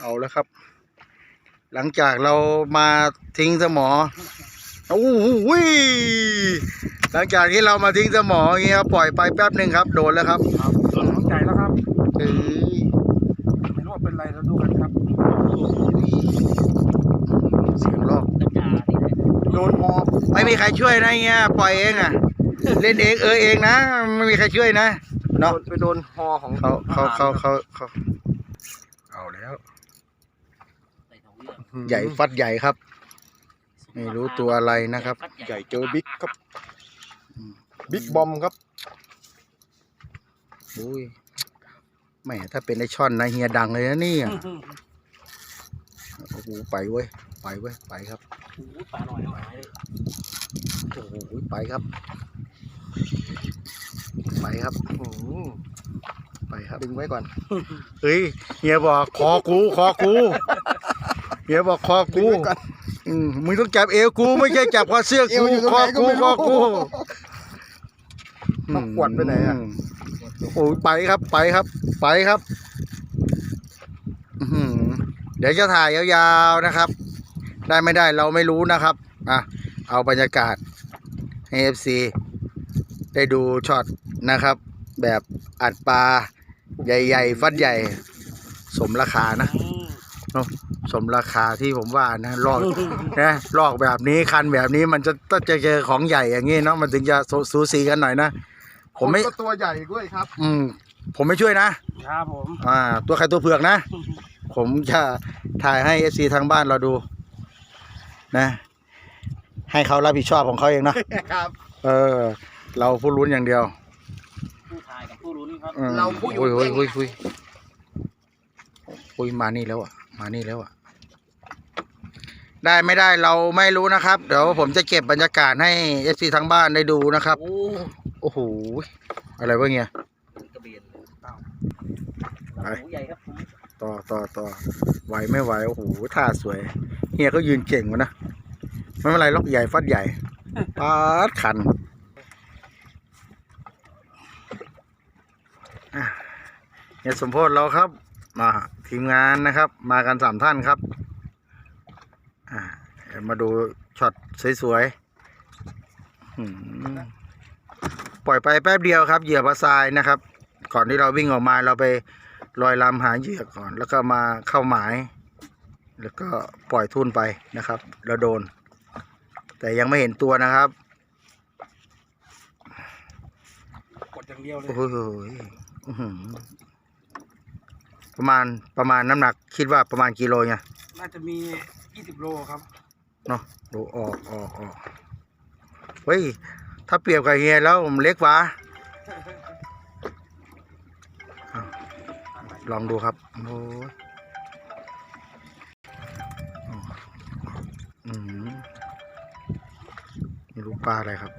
เอาแล้วครับ หลังจากเรามาทิ้งสมอโอ้โหหลังจากที่เรามาทิ้งสมออย่างเงี้ยปล่อยไปแป๊บหนึ่งครับ โดนแล้วครับครับเข้าใจแล้วครับเอ้ยไม่รู้ว่าเป็นไรแล้วดูกันครับเสียงลอกโดนหอบไม่มีใครช่วยนะเงี้ยปล่อยเองอะ เล่นเองเออเองนะ ไม่มีใครช่วยนะเนาะไปโดนหอของเขาเขาเขาเขาเขาเอาแล้ว ใหญ่ฟัดใหญ่ครับ ไม่รู้ตัวอะไรนะครับ ใหญ่เจอบิ๊กครับ บิ๊กบอมครับอุ้ยแหมถ้าเป็นไอช่อนนะเฮียดังเลยนะเนี่ยโอ้โหไปเว้ย ไปเว้ย ไปครับปลาหน่อยหายเลยโอ้โหไปครับ ไปครับอืมไปครับดึงไว้ก่อน เฮ้ยเฮียบอกคอกูคอกู เฮียบอกคอดึงกูไว้ก่อนอืมมึงต้องจับเอวกูไม่ใช่จับคอเสื้อเอกูวอยู่ตรงคอไหนก็กูไม่ครู้ อกูเอาขวดไปไหนอะ มโอ้ยไปครับไปครับ ไปครับอื้อหือเดี๋ยวจะถ่ายยาวๆนะครับ ได้ไม่ได้เราไม่รู้นะครับอะเอาบรรยากาศให้เอฟซีได้ดูช็อตนะครับ แบบอัดปลาใหญ่ ๆ ฟัดใหญ่ สมราคานะ สมราคาที่ผมว่านะลอกนะลอกแบบนี้คันแบบนี้มันจะต้องจะเจอของใหญ่อย่างนี้เนาะมันถึงจะสูสูสีกันหน่อยนะ ผมไม่ ก็ตัวใหญ่ด้วยครับ อืม ผมไม่ช่วยนะครับผม อ่า ตัวใครตัวเผือกนะ ผมจะถ่ายให้เอซีทางบ้านเราดู นะ ให้เขารับผิดชอบของเขาเองเนาะครับ เออ เราผู้ลุ้นอย่างเดียว ผู้ชายกับผู้ลุ้นครับอืมเราผู้อยู่โอ้ยโอ้ยเก่งโอ้ยโอ้ยโอ้ยมานี่แล้วอะ มานี่แล้วอะ ได้ไม่ได้เราไม่รู้นะครับ เดี๋ยวผมจะเก็บบรรยากาศให้เอฟซีทางบ้านได้ดูนะครับ โอ้โอ้โหอะไรวะเงี้ยกระเบียนไปหูใหญ่ครับผมต่อต่อต่อไหวไม่ไหวโอ้โหท่าสวย เฮียก็ยืนเก่งวะนะ ไม่เป็นไรล็อกใหญ่ฟัดใหญ่ปาดขันอะเฮียสมโพธิเราครับ มาทีมงานนะครับ มากันสามท่านครับอ่าเดี๋ยว มาดูช็อตสวยๆอืมปล่อยไปแป๊บเดียวครับ เหยื่อปลาทรายนะครับ ก่อนที่เราวิ่งออกมาเราไปลอยลำหาเหยื่อก่อน แล้วก็มาเข้าหมาย แล้วก็ปล่อยทุ่นไปนะครับแล้วโดน แต่ยังไม่เห็นตัวนะครับกดอย่างเดียวเลยโอ้โหอื้อหือประมาณประมาณน้ำหนัก คิดว่าประมาณกิโลไงน่าจะมี20โลครับ เนาะดูออกออกออกเฮ้ย ถ้าเปรียบกับเฮียแล้วผมเล็กกว่าลองดูครับโอ้ยอ๋ออืมไม่รู้ปลาอะไรครับ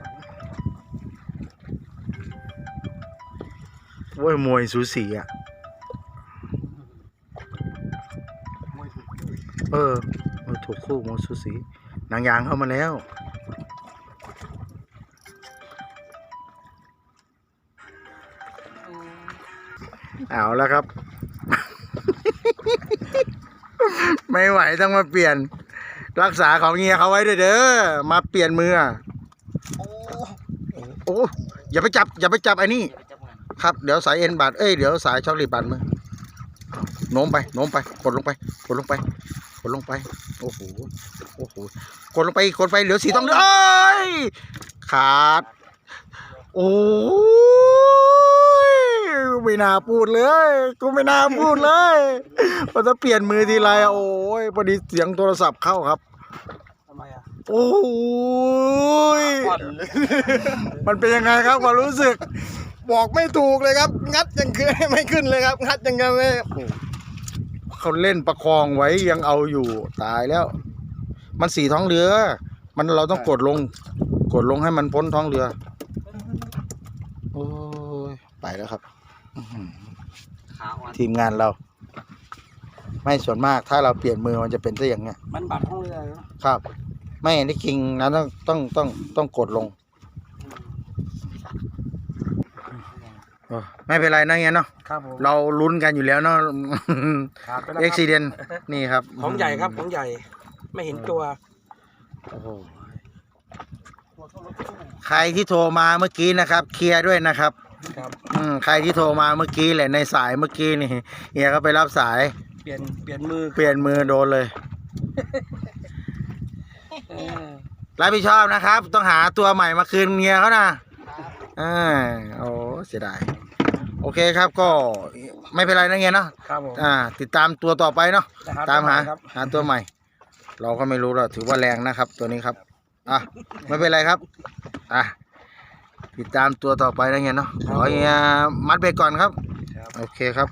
โอ้ยมวยสูสีอะ เออ กคู่มวยสูสีนางยางเข้ามาแล้ว เอาแล้วครับ ไม่ไหวต้องมาเปลี่ยน รักษาของเงียเขาไว้ด้วยเด้อมาเปลี่ยนมือโอ้โอ้อย่าไปจับ อย่าไปจับไอ้นี่ครับเดี๋ยวสายเอ็นบาดเอ้ยเดี๋ยวสายช็อกลตบาดมือเอาโน้มไปโน้มไปกดลงไปกดลงไป กดลงไป โอ้โห โอ้โห กดลงไป กดไป เหลือสีต้องเลือเอ้ย ขาด โอ้ยไม่น่าพูดเลย กูไม่น่าพูดเลยพอจะเปลี่ยนมือทีไรอะโอ้ยพอดีเสียงโทรศัพท์เข้าครับทำไมอะ โอ้ยอ่อนมันเป็นยังไงครับความรู้สึก บอกไม่ถูกเลยครับ งัดยังคือไม่ขึ้นเลยครับ งัดยังไงไม่ เขาเล่นประคองไว้ยังเอาอยู่ตายแล้ว มันสีท้องเรือ มันเราต้องกดลง กดลงให้มันพ้นท้องเรือ โอ้ยไปแล้วครับอื้อหือขาอ่อนทีมงานเรา ไม่ส่วนมากถ้าเราเปลี่ยนมือมันจะเป็นซะอย่างเงี้ยมันบัดห้องเรือนะครับ ไม่ที่จริงนะต้องต้องต้องต้องกดลง ออ้ไม่เป็นไรนะเงี้ยเนาะครับผมเราลุ้นกันอยู่แล้วเนาะขาดไปแล้วเอ็กคซิรับเดนนี่ครับของใหญ่ครับของใหญ่ ไม่เห็นตัวโอ้โหใครที่โทรมาเมื่อกี้นะครับ เคลียร์ด้วยนะครับ ครับ อืมใครที่โทรมาเมื่อกี้แหละในสายเมื่อกี้นี่เฮียก็ไปรับสายเปลี่ยนเปลี่ยนมือเปลี่ยนมือโดนเลย เออรับผิดชอบนะครับ ต้องหาตัวใหม่มาคืนเมียเขานะอ่าโอ้เสียดาย โอเคครับก็ไม่เป็นไรนะเงี้ยเนาะครับผม อ่า ติดตามตัวต่อไปเนาะจะตามหาตัวใครับ หาตัวใหม่ เราก็ไม่รู้หรอกถือว่าแรงนะครับ ตัวนี้ครับอะไม่เป็นไรครับอะติดตามตัวต่อไปนะเงี้ยเนาะขอเฮียมัดเบรกก่อนครับครับโอเคครับ